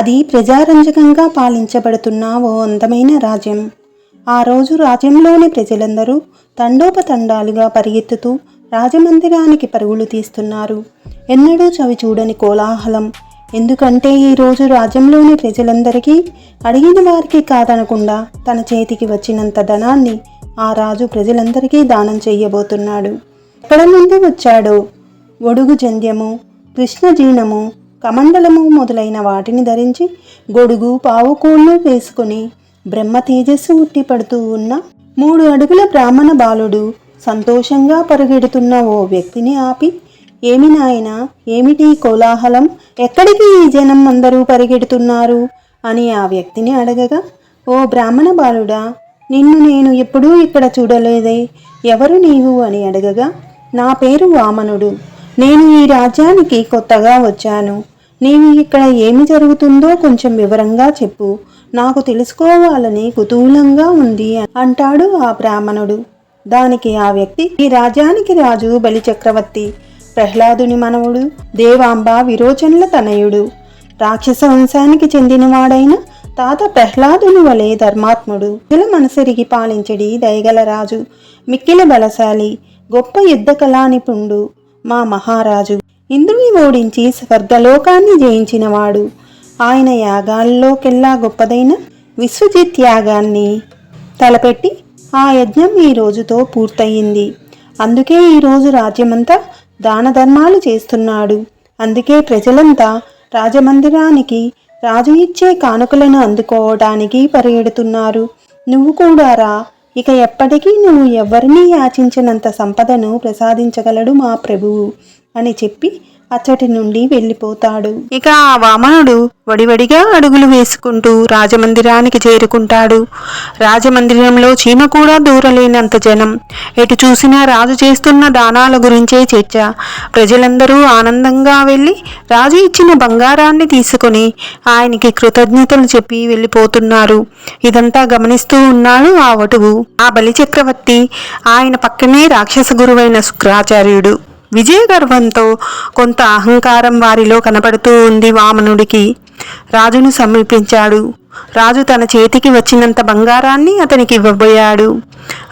అది ప్రజారంజకంగా పాలించబడుతున్న ఓ అందమైన రాజ్యం. ఆ రోజు రాజ్యంలోని ప్రజలందరూ తండోపతండాలుగా పరిగెత్తుతూ రాజమందిరానికి పరుగులు తీస్తున్నారు. ఎన్నడూ చవి చూడని కోలాహలం. ఎందుకంటే ఈరోజు రాజ్యంలోని ప్రజలందరికీ అడిగిన వారికి కాదనకుండా తన చేతికి వచ్చినంత ధనాన్ని ఆ రాజు ప్రజలందరికీ దానం చేయబోతున్నాడు. ఎక్కడ నుండి వచ్చాడో? ఒడుగు జంధ్యము కృష్ణజీనము కమండలము మొదలైన వాటిని ధరించి గొడుగు పావుకోళ్ళు వేసుకుని బ్రహ్మ తేజస్సు ఉట్టిపడుతూ ఉన్న మూడు అడుగుల బ్రాహ్మణ బాలుడు సంతోషంగా పరుగెడుతున్న ఓ వ్యక్తిని ఆపి ఏమి నాయనా ఏమిటి కోలాహలం? ఎక్కడికి ఈ జనం అందరూ పరిగెడుతున్నారు? అని ఆ వ్యక్తిని అడగగా ఓ బ్రాహ్మణ బాలుడా నిన్ను నేను ఎప్పుడూ ఇక్కడ చూడలేదే. ఎవరు నీవు? అని అడగగా నా పేరు వామనుడు. నేను ఈ రాజ్యానికి కొత్తగా వచ్చాను. నీవు ఇక్కడ ఏమి జరుగుతుందో కొంచెం వివరంగా చెప్పు. నాకు తెలుసుకోవాలని కుతూహలంగా ఉంది అంటాడు ఆ బ్రాహ్మణుడు. దానికి ఆ వ్యక్తి ఈ రాజ్యానికి రాజు బలిచక్రవర్తి ప్రహ్లాదుని మనవుడు దేవాంబ విరోచనుల తనయుడు. రాక్షస వంశానికి చెందినవాడైన తాత ప్రహ్లాదుని వలె ధర్మాత్ముడు. ఇలా మనసెరిగి పాలించడి దయగల రాజు. మిక్కిల బలశాలి గొప్ప యుద్ధ కళా నిపుణుడు మా మహారాజు. ఇంద్రుని ఓడించి స్వర్గలోకాన్ని జయించినవాడు. ఆయన యాగాల్లోకెల్లా గొప్పదైన విశ్వజిత్ యాగాన్ని తలపెట్టి ఆ యజ్ఞం ఈ రోజుతో పూర్తయింది. అందుకే ఈరోజు రాజ్యమంతా దాన ధర్మాలు చేస్తున్నాడు. అందుకే ప్రజలంతా రాజమందిరానికి రాజు ఇచ్చే కానుకలను అందుకోవడానికి పరిగెడుతున్నారు. నువ్వు కూడా రా. ఇక ఎప్పటికీ నువ్వు ఎవరినీ యాచించినంత సంపదను ప్రసాదించగలడు మా ప్రభువు. అని చెప్పి అచ్చటి నుండి వెళ్ళిపోతాడు. ఇక ఆ వామనుడు వడివడిగా అడుగులు వేసుకుంటూ రాజమందిరానికి చేరుకుంటాడు. రాజమందిరంలో చీమ కూడా దూరలేనంత జనం. ఎటు చూసినా రాజు చేస్తున్న దానాల గురించే చర్చ. ప్రజలందరూ ఆనందంగా వెళ్ళి రాజు ఇచ్చిన బంగారాన్ని తీసుకుని ఆయనకి కృతజ్ఞతలు చెప్పి వెళ్ళిపోతున్నారు. ఇదంతా గమనిస్తూ ఉన్నాడు ఆ వటువు. ఆ బలి చక్రవర్తి ఆయన పక్కనే రాక్షస గురువైన శుక్రాచార్యుడు. విజయ గర్వంతో కొంత అహంకారం వారిలో కనపడుతూ ఉంది వామనుడికి. రాజును సమీపించాడు. రాజు తన చేతికి వచ్చినంత బంగారాన్ని అతనికి ఇవ్వబోయాడు.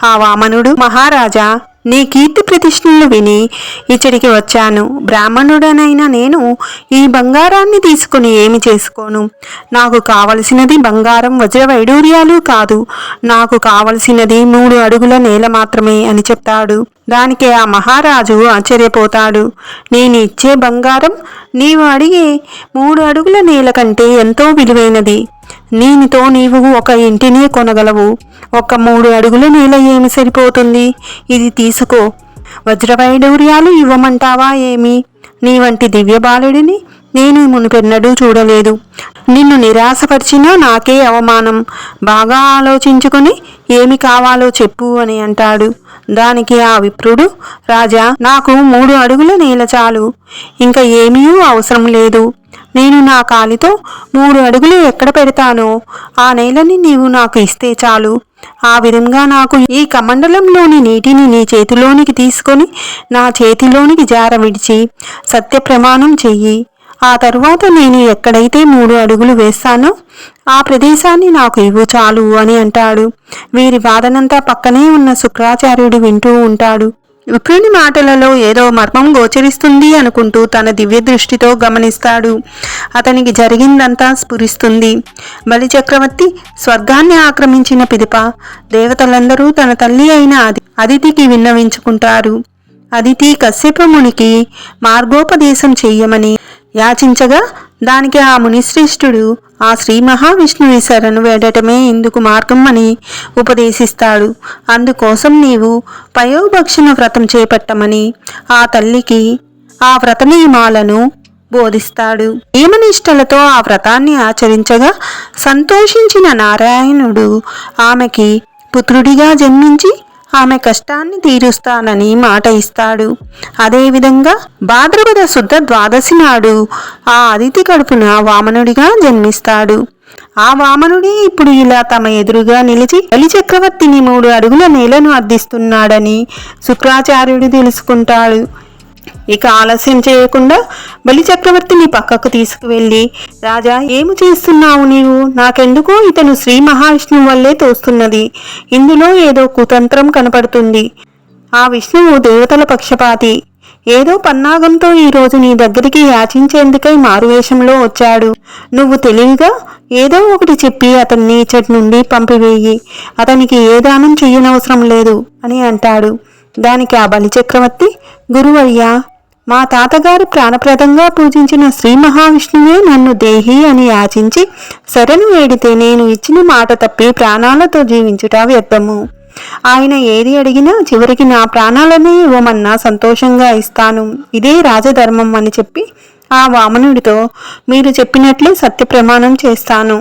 ఆ వామనుడు మహారాజా నీ కీర్తి ప్రతిష్ఠలు విని ఇచ్చడికి వచ్చాను. బ్రాహ్మణుడనైన నేను ఈ బంగారాన్ని తీసుకుని ఏమి చేసుకోను? నాకు కావలసినది బంగారం వజ్ర వైడూర్యాలు కాదు. నాకు కావలసినది మూడు అడుగుల నేల మాత్రమే అని చెప్తాడు. దానికి ఆ మహారాజు ఆశ్చర్యపోతాడు. నేను ఇచ్చే బంగారం నీవు అడిగే మూడు అడుగుల నేల కంటే ఎంతో విలువైనది. దీనితో నీవు ఒక ఇంటినే కొనగలవు. ఒక మూడు అడుగుల నేల ఏమి సరిపోతుంది? ఇది తీసుకో. వజ్రవైడూర్యాలు ఇవ్వమంటావా ఏమి? నీ వంటి దివ్య బాలుడిని నేను మునుపెన్నడూ చూడలేదు. నిన్ను నిరాశపరిచినా నాకే అవమానం. బాగా ఆలోచించుకొని ఏమి కావాలో చెప్పు అని అంటాడు. దానికి ఆ విప్రుడు రాజా నాకు మూడు అడుగుల నేల చాలు. ఇంకా ఏమీ అవసరం లేదు. నేను నా కాలితో మూడు అడుగులు ఎక్కడ పెడతానో? ఆ నేలని నీవు నాకు ఇస్తే చాలు. ఆ విధంగా నాకు ఈ కమండలంలోని నీటిని నీ చేతిలోనికి తీసుకొని నా చేతిలోనికి జార విడిచి సత్య ప్రమాణం చెయ్యి. ఆ తరువాత నేను ఎక్కడైతే మూడు అడుగులు వేస్తానో ఆ ప్రదేశాన్ని నాకు ఇవ్వు చాలు అని అంటాడు. వీరి వాదనంతా పక్కనే ఉన్న శుక్రాచార్యుడు వింటూ ఉంటాడు. విప్రుని మాటలలో ఏదో మర్మం గోచరిస్తుంది అనుకుంటూ తన దివ్య దృష్టితో గమనిస్తాడు. అతనికి జరిగిందంతా స్ఫురిస్తుంది. బలి చక్రవర్తి స్వర్గాన్ని ఆక్రమించిన పిదిప దేవతలందరూ తన తల్లి అయిన అది అదితికి విన్నవించుకుంటారు. అదితి కశ్యపమునికి మార్గోపదేశం చెయ్యమని యాచించగా దానికి ఆ మునిశ్రేష్ఠుడు ఆ శ్రీ మహావిష్ణువు శరణు వేడటమే ఇందుకు మార్గం అని ఉపదేశిస్తాడు. అందుకోసం నీవు పయోభక్షణ వ్రతం చేపట్టమని ఆ తల్లికి ఆ వ్రత నియమాలను బోధిస్తాడు. నియమనిష్టలతో ఆ వ్రతాన్ని ఆచరించగా సంతోషించిన నారాయణుడు ఆమెకి పుత్రుడిగా జన్మించి ఆమె కష్టాన్ని తీరుస్తానని మాట ఇస్తాడు. అదేవిధంగా భాద్రపద శుద్ధ ద్వాదశి నాడు ఆ అదితి కడుపున వామనుడిగా జన్మిస్తాడు. ఆ వామనుడే ఇప్పుడు ఇలా తమ ఎదురుగా నిలిచి బలిచక్రవర్తిని మూడు అడుగుల నేలను అర్థిస్తున్నాడని శుక్రాచార్యుడు తెలుసుకుంటాడు. ఇక ఆలస్యం చేయకుండా బలి చక్రవర్తిని పక్కకు తీసుకువెళ్ళి రాజా ఏమి చేస్తున్నావు నీవు? నాకెందుకో ఇతను శ్రీ మహావిష్ణువు వల్లే తోస్తున్నది. ఇందులో ఏదో కుతంత్రం కనపడుతుంది. ఆ విష్ణువు దేవతల పక్షపాతి. ఏదో పన్నాగంతో ఈ రోజు నీ దగ్గరికి యాచించేందుకై మారువేషంలో వచ్చాడు. నువ్వు తెలివిగా ఏదో ఒకటి చెప్పి అతన్ని ఇచ్చటి నుండి పంపివేయి. అతనికి ఏ దానం చెయ్యనవసరం లేదు అని అంటాడు. దానికి ఆ బలిచక్రవర్తి గురువయ్యా మా తాతగారు ప్రాణప్రదంగా పూజించిన శ్రీ మహావిష్ణువే నన్ను దేహి అని యాచించి శరణు వేడితే నేను ఇచ్చిన మాట తప్పి ప్రాణాలతో జీవించుట వ్యర్థము. ఆయన ఏది అడిగినా చివరికి నా ప్రాణాలనే ఇవ్వమన్నా సంతోషంగా ఇస్తాను. ఇదే రాజధర్మం అని చెప్పి ఆ వామనుడితో మీరు చెప్పినట్లే సత్య ప్రమాణం చేస్తాను.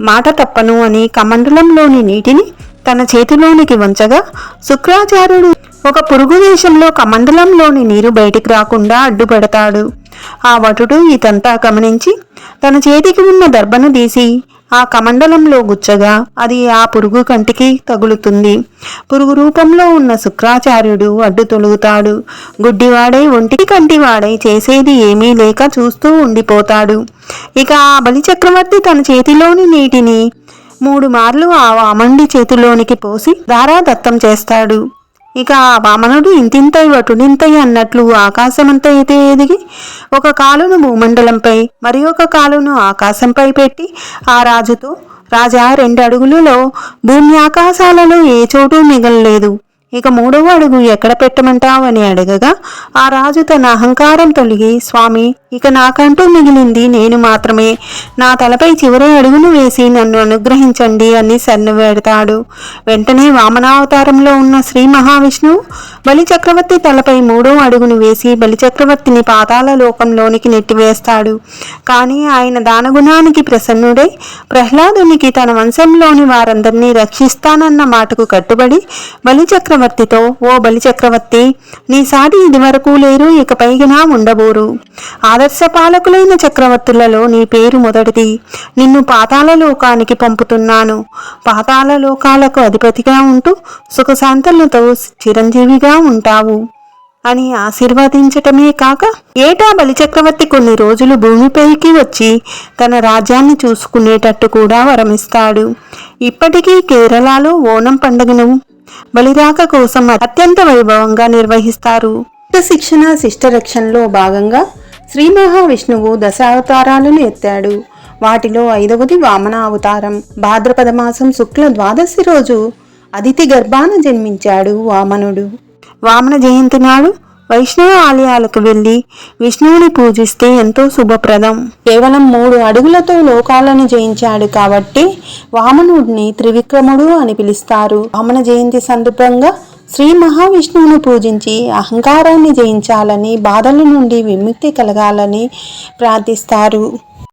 మాట తప్పను అని కమండలంలోని నీటిని తన చేతిలోనికి వంచగా శుక్రాచార్యుడు ఒక పురుగు దేశంలో కమండలంలోని నీరు బయటికి రాకుండా అడ్డుపడతాడు. ఆ వటుడు ఇదంతా గమనించి తన చేతికి ఉన్న దర్భను తీసి ఆ కమండలంలో గుచ్చగా అది ఆ పురుగు కంటికి తగులుతుంది. పురుగు రూపంలో ఉన్న శుక్రాచార్యుడు అడ్డు తొలుగుతాడు. గుడ్డివాడై ఒంటికి కంటివాడై చేసేది ఏమీ లేక చూస్తూ ఉండిపోతాడు. ఇక ఆ బలిచక్రవర్తి తన చేతిలోని నీటిని మూడు మార్లు ఆ వామండి చేతిలోనికి పోసి దారాదత్తం చేస్తాడు. ఇక ఆ వామనుడు ఇంతింతై వటునింతై అన్నట్లు ఆకాశమంతా అయితే ఎదిగి ఒక కాలును భూమండలంపై మరి ఒక కాలును ఆకాశంపై పెట్టి ఆ రాజుతో రాజా రెండు అడుగులలో భూమి ఆకాశాలలో ఏ చోటు మిగలలేదు. ఇక మూడవ అడుగు ఎక్కడ పెట్టమంటావు అని అడగగా ఆ రాజు తన అహంకారం తొలగి స్వామి ఇక నాకంటూ మిగిలింది నేను మాత్రమే. నా తలపై చివరి అడుగును వేసి నన్ను అనుగ్రహించండి అని సన్ను వేడతాడు. వెంటనే వామనావతారంలో ఉన్న శ్రీ మహావిష్ణువు బలి చక్రవర్తి తలపై మూడో అడుగును వేసి బలి చక్రవర్తిని పాతాల లోకంలోనికి నెట్టివేస్తాడు. కానీ ఆయన దానగుణానికి ప్రసన్నుడై ప్రహ్లాదునికి తన వంశంలోని వారందరినీ రక్షిస్తానన్న మాటకు కట్టుబడి బలి చక్రవర్తితో ఓ బలి చక్రవర్తి నీ సాటి ఇదివరకు లేరు ఇక పైగినా ఉండబోరు ఆదర్శ పాలకులైన చక్రవర్తులలో నీ పేరు మొదటిది. నిన్ను పాతాల లోకానికి పంపుతున్నాను. పాతాల లోకాలకు అధిపతిగా ఉంటూ సుఖశాంతులతో చిరంజీవిగా ఉంటావు అని ఆశీర్వదించటమే కాక ఏటా బలిచక్రవర్తి కొన్ని రోజులు భూమిపైకి వచ్చి తన రాజ్యాన్ని చూసుకునేటట్టు కూడా వరమిస్తాడు. ఇప్పటికీ కేరళలో ఓణం పండుగను బలిరాక కోసం అత్యంత వైభవంగా నిర్వహిస్తారు. శిక్షణ శిష్టరక్షణలో భాగంగా శ్రీ మహావిష్ణువు దశావతారాలను ఎత్తాడు. వాటిలో ఐదవది వామన అవతారం. భాద్రపద మాసం శుక్ల ద్వాదశి రోజు అదితి గర్భాన జన్మించాడు వామనుడు. వామన జయంతి నాడు వైష్ణవ ఆలయాలకు వెళ్ళి విష్ణువుని పూజిస్తే ఎంతో శుభప్రదం. కేవలం మూడు అడుగులతో లోకాలను జయించాడు కాబట్టి వామనుడిని త్రివిక్రముడు అని పిలుస్తారు. వామన జయంతి సందర్భంగా శ్రీ మహావిష్ణువును పూజించి అహంకారాన్ని జయించాలని బాధల నుండి విముక్తి కలగాలని ప్రార్థిస్తారు.